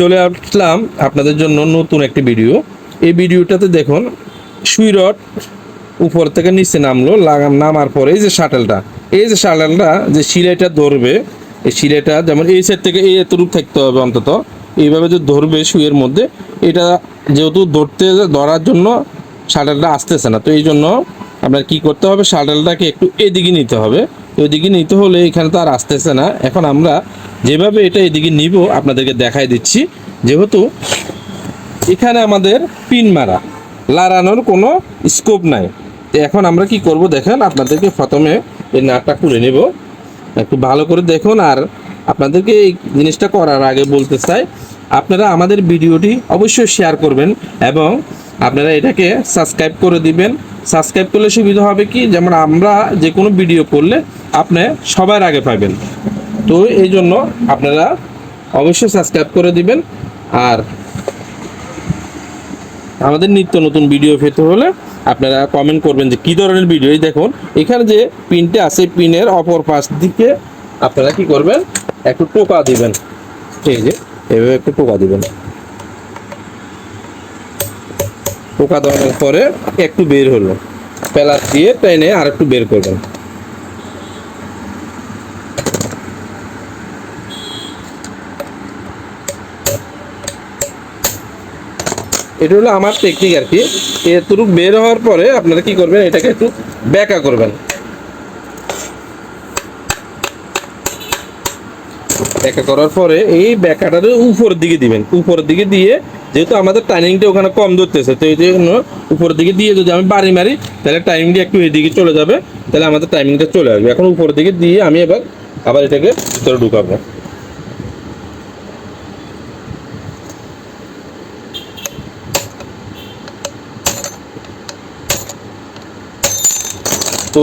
চলে আসলাম আপনাদের জন্য নতুন একটি ভিডিও। এই ভিডিওটাতে দেখুন সুই রড উপর থেকে নিচে নামলো, লাগাম, নামার পরে এই যে শাটেলটা। এই যে শাটেলটা যে সিলাইটা ধরবে, এই সিলাইটা যেমন এই সাইড থেকে এই এতটুক থাকতে হবে অন্তত, এইভাবে যে ধরবে সুইয়ের মধ্যে, এটা যেহেতু ধরতে ধরার জন্য শাটেলটা আসতেছে না, তো এই জন্য আপনার কি করতে হবে, শাটেলটাকে একটু এদিকে নিতে হবে। ওইদিকে নিতে হলে এখানে তো আর আসতেছে না। এখন আমরা যেভাবে এটা এদিকে নিব, আপনাদেরকে দেখাই দিচ্ছি। যেহেতু এখানে আমাদের পিন মারা, লাড়ানোর কোনো স্কোপ নাই। তো এখন আমরা কি করব দেখেন, আপনাদেরকে প্রথমে এই নাটটা খুলে নেব। একটু ভালো করে দেখুন, আর আপনাদেরকে এই জিনিসটা করার আগে বলতে চাই, আপনারা আমাদের ভিডিওটি অবশ্যই শেয়ার করবেন এবং আপনারা এটাকে সাবস্ক্রাইব করে দিবেন। সাবস্ক্রাইব করলে সুবিধা হবে কি, যেমন আমরা যে কোনো ভিডিও করলে আপনি সবার আগে পাবেন। তো এই জন্য আপনারা অবশ্যই সাবস্ক্রাইব করে দিবেন। আর আমাদের নিত্য নতুন ভিডিও পেতে হলে আপনারা কমেন্ট করবেন যে কী ধরনের ভিডিও দেখুন, এখানে যে পিনটা আছে পিনের অপর পাশ দিকে আপনারা কি করবেন? একটু টোকা দিবেন। ঠিক আছে এভাবে একটু টোকা দিবেন। টোকা দেওয়ার পরে একটু বের হলো। প্যালাস দিয়ে টেনে আর একটু বের করবেন। এটা হলো আমার টেকনিক আর কি। এতটুকু বের হওয়ার পরে আপনারা কি করবেন, এটাকে একটু ব্যাকা করবেন। ব্যাকা করার পরে এই ব্যাকাটার উপরের দিকে দিবেন। উপরের দিকে দিয়ে যেহেতু আমাদের টাইমিংটা ওখানে কম ধরতেছে, তো এই জন্য উপরের দিকে দিয়ে যদি আমি বাড়ি মারি, তাহলে টাইমিংটা একটু এদিকে চলে যাবে, তাহলে আমাদের টাইমিংটা চলে আসবে। এখন উপরের দিকে দিয়ে আমি এবার আবার এটাকে ভিতরে ঢুকাবো। তো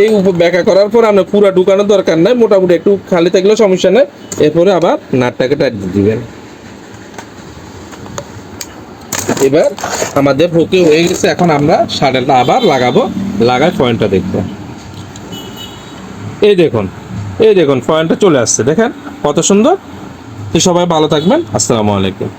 এই ব্যাখ্যা করার পর আপনার পুরো ঢুকানোর দরকার নাই, মোটামুটি একটু খালি থাকলেও সমস্যা নেই। এরপরে আবার নাটটাকে টাইট দিবেন। এবার আমাদের ওকে হয়ে গেছে, এখন আমরা শাটেলটা আবার লাগাবো লাগাই পয়েন্টটা দেখব। এই দেখুন এই দেখুন পয়েন্টটা চলে আসছে, দেখেন কত সুন্দর। সবাই ভালো থাকবেন, আসসালামু আলাইকুম।